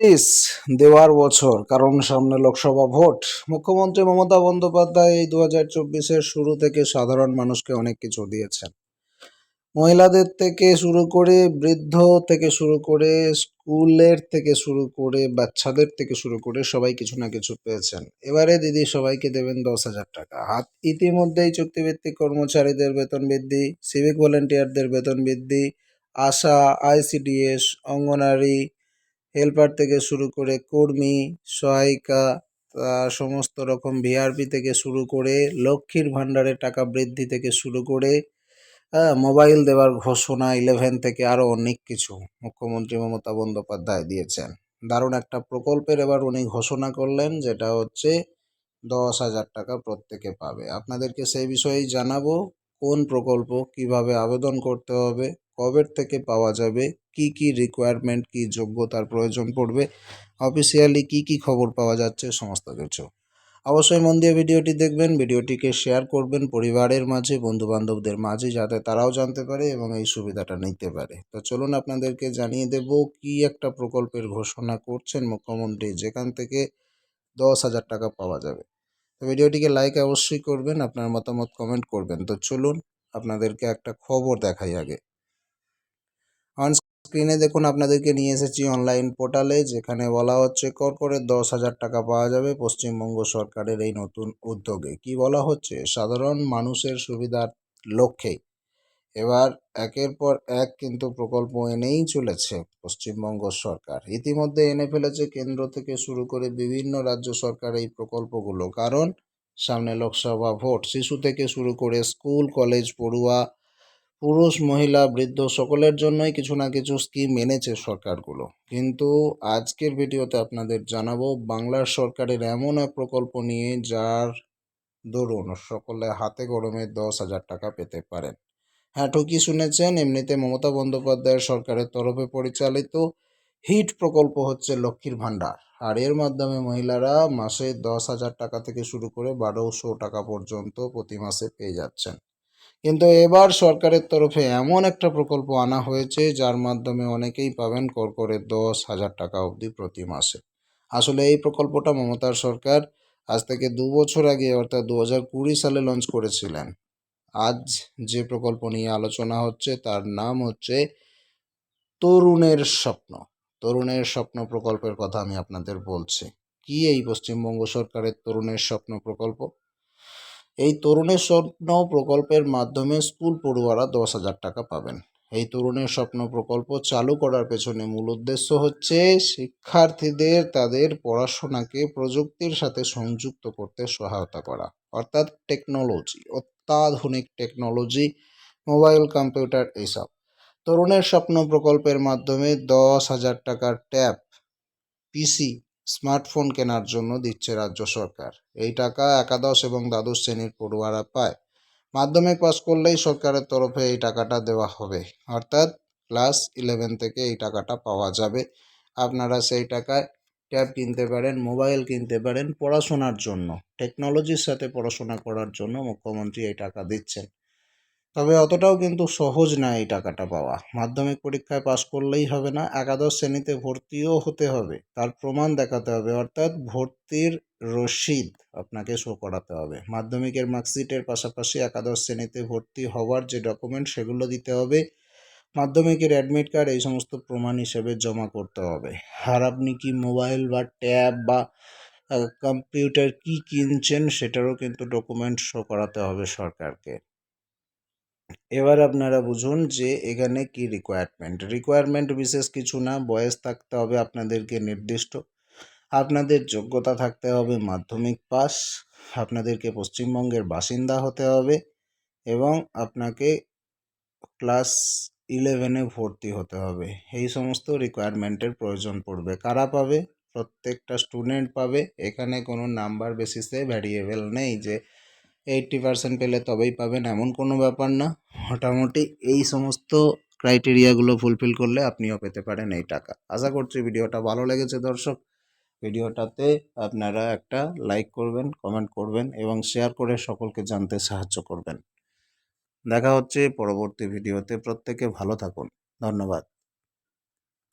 ইস দেওয়ার বছর, কারণ সামনে লোকসভা ভোট। মুখ্যমন্ত্রী মমতা বন্দ্যোপাধ্যায় এই দু হাজার চব্বিশের শুরু থেকে সাধারণ মানুষকে অনেক কিছু দিয়েছেন। মহিলাদের থেকে শুরু করে বৃদ্ধ থেকে শুরু করে স্কুলের থেকে শুরু করে বাচ্চাদের থেকে শুরু করে সবাই কিছু না কিছু পেয়েছেন। এবারে দিদি সবাইকে দেবেন দশ হাজার টাকা। হাত ইতিমধ্যেই চুক্তিভিত্তিক কর্মচারীদের বেতন বৃদ্ধি সিভিক ভলেন্টিয়ারদের বেতন বৃদ্ধি, আশা আইসিডিএস অঙ্গনারী হেল্পার থেকে শুরু করে কর্মী, সহায়িকা সমস্ত রকম ভিআরপি থেকে শুরু করে লক্ষ্মীর ভাণ্ডারের টাকা বৃদ্ধি থেকে শুরু করে মোবাইল দেওয়ার ঘোষণা ইলেভেন থেকে আরও অনেক কিছু মুখ্যমন্ত্রী মমতা বন্দ্যোপাধ্যায় দিয়েছেন। দারুণ একটা প্রকল্পের এবার উনি ঘোষণা করলেন, যেটা হচ্ছে দশ হাজার টাকা প্রত্যেকে পাবে। আপনাদেরকে সেই বিষয়েই জানাব, কোন প্রকল্প কীভাবে আবেদন করতে হবে কবের থেকে পাওয়া যাবে? কি কি রিকোয়ারমেন্ট কি যোগ্যতার প্রয়োজন পড়বে? অফিসিয়ালি কি কি খবর পাওয়া যাচ্ছে? সমস্ত কিছু। অবশ্যই মন দিয়ে ভিডিওটি দেখবেন, ভিডিওটিকে শেয়ার করবেন পরিবারের মাঝে বন্ধু বান্ধবদের মাঝে, যাতে তারাও জানতে পারে এবং এই সুবিধাটা নিতে পারে। তো চলুন আপনাদেরকে জানিয়ে দেব, কি একটা প্রকল্পের ঘোষণা করছেন মুখ্যমন্ত্রী, যেখান থেকে দশ হাজার টাকা পাওয়া যাবে। তো ভিডিওটিকে লাইক অবশ্যই করবেন, আপনার মতামত কমেন্ট করবেন। তো চলুন আপনাদেরকে একটা খবর দেখাই আগে। অন স্ক্রিনে দেখুন আপনাদেরকে নিয়ে এসেছি অনলাইন পোর্টালে যেখানে বলা হচ্ছে কর্পোরেট দশ হাজার টাকা পাওয়া যাবে পশ্চিমবঙ্গ সরকারের এই নতুন উদ্যোগে। কি বলা হচ্ছে? সাধারণ মানুষের সুবিধার লক্ষ্যেই এবার একের পর এক কিন্তু প্রকল্প এনেই চলেছে পশ্চিমবঙ্গ সরকার। ইতিমধ্যে এনে ফেলেছে কেন্দ্র থেকে শুরু করে বিভিন্ন রাজ্য সরকার এই প্রকল্পগুলো। কারণ, সামনে লোকসভা ভোট, শিশু থেকে শুরু করে স্কুল, কলেজ, পড়ুয়া পুরুষ, মহিলা, বৃদ্ধ সকলের জন্যই কিছু না কিছু স্কিম এনেছে সরকারগুলো। কিন্তু আজকের ভিডিওতে আপনাদের জানাব, বাংলার সরকারের এমন এক প্রকল্প নিয়ে যার দরুন সকলে হাতে গরমে দশ হাজার টাকা পেতে পারেন। হ্যাঁ ঠিকই শুনেছেন, এমনিতে মমতা বন্দ্যোপাধ্যায়ের সরকারের তরফে পরিচালিত হিট প্রকল্প হচ্ছে লক্ষ্মীর ভাণ্ডার। আর এর মাধ্যমে মহিলারা মাসে দশ হাজার টাকা থেকে শুরু করে বারোশো টাকা পর্যন্ত প্রতি মাসে পেয়ে যাচ্ছেন। কিন্তু এবার সরকারের তরফে এমন একটা প্রকল্প আনা হয়েছে, যার মাধ্যমে অনেকেই পাবেন কর করে দশ হাজার টাকা অবধি প্রতি মাসে। আসলে এই প্রকল্পটা মমতার সরকার আজ থেকে দু বছর আগে, অর্থাৎ দু হাজার কুড়ি সালে লঞ্চ করেছিলেন। আজ যে প্রকল্প নিয়ে আলোচনা হচ্ছে, তার নাম হচ্ছে তরুণের স্বপ্ন। তরুণের স্বপ্ন প্রকল্পের কথা আমি আপনাদের বলছি। কি এই পশ্চিমবঙ্গ সরকারের তরুণের স্বপ্ন প্রকল্প? এই তরুণের স্বপ্ন প্রকল্পের মাধ্যমে স্কুল পড়ুয়ারা দশ হাজার টাকা পাবেন। এই তরুণের স্বপ্ন প্রকল্প চালু করার পেছনে মূল উদ্দেশ্য হচ্ছে শিক্ষার্থীদের তাদের পড়াশোনাকে প্রযুক্তির সাথে সংযুক্ত করতে সহায়তা করা। অর্থাৎ টেকনোলজি, অত্যাধুনিক টেকনোলজি, মোবাইল, কম্পিউটার এইসব তরুণের স্বপ্ন প্রকল্পের মাধ্যমে দশ হাজার টাকার ট্যাব, পিসি স্মার্টফোন কেনার জন্য দিচ্ছে রাজ্য সরকার। এই টাকা একাদশ এবং দ্বাদশ শ্রেণির পড়ুয়ারা পায়। মাধ্যমিক পাস করলেই সরকারের তরফে এই টাকাটা দেওয়া হবে। অর্থাৎ ক্লাস ইলেভেন থেকে এই টাকাটা পাওয়া যাবে। আপনারা সেই টাকায় ট্যাব কিনতে পারেন, মোবাইল কিনতে পারেন পড়াশোনার জন্য। টেকনোলজির সাথে পড়াশোনা করার জন্য মুখ্যমন্ত্রী এই টাকা দিচ্ছেন। তবে অতটাও কিন্তু সহজ না এই টাকাটা পাওয়া। মাধ্যমিক পরীক্ষায় পাশ করলেই হবে না, একাদশ শ্রেণীতে ভর্তিও হতে হবে, তার প্রমাণ দেখাতে হবে, অর্থাৎ ভর্তির রসিদ আপনাকে শো করাতে হবে। মাধ্যমিকের মার্কশিটের পাশাপাশি একাদশ শ্রেণীতে ভর্তি হওয়ার যে ডকুমেন্ট সেগুলো দিতে হবে, মাধ্যমিকের অ্যাডমিট কার্ড এই সমস্ত প্রমাণ হিসেবে জমা করতে হবে। আর আপনি কি মোবাইল বা ট্যাব বা কম্পিউটার কি কিনছেন সেটারও কিন্তু ডকুমেন্ট শো করাতে হবে সরকারকে। এবার আপনারা বুঝুন যে এখানে কি রিকোয়ারমেন্ট রিকোয়ারমেন্ট বিশেষ কিছু না, বয়স থাকতে হবে আপনাদেরকে নির্দিষ্ট, আপনাদের যোগ্যতা থাকতে হবে মাধ্যমিক পাস, আপনাদেরকে পশ্চিমবঙ্গের বাসিন্দা হতে হবে এবং আপনাকে ক্লাস ইলেভেনে ভর্তি হতে হবে। এই সমস্ত রিকোয়ারমেন্টের প্রয়োজন পড়বে। কারা পাবে? প্রত্যেকটা স্টুডেন্ট পাবে। এখানে কোনো নাম্বার বেসিসে ভ্যারিয়েবল নেই যে এইট্টি পার্সেন্ট পেলে তবেই পাবেন, এমন কোনো ব্যাপার না। মোটামুটি এই সমস্ত ক্রাইটেরিয়াগুলো ফুলফিল করলে আপনিও পেতে পারেন এই টাকা। আশা করছি ভিডিওটা ভালো লেগেছে দর্শক। ভিডিওটাতে আপনারা একটা লাইক করবেন কমেন্ট করবেন এবং শেয়ার করে সকলকে জানতে সাহায্য করবেন। দেখা হচ্ছে পরবর্তী ভিডিওতে। প্রত্যেকে ভালো থাকুন। ধন্যবাদ।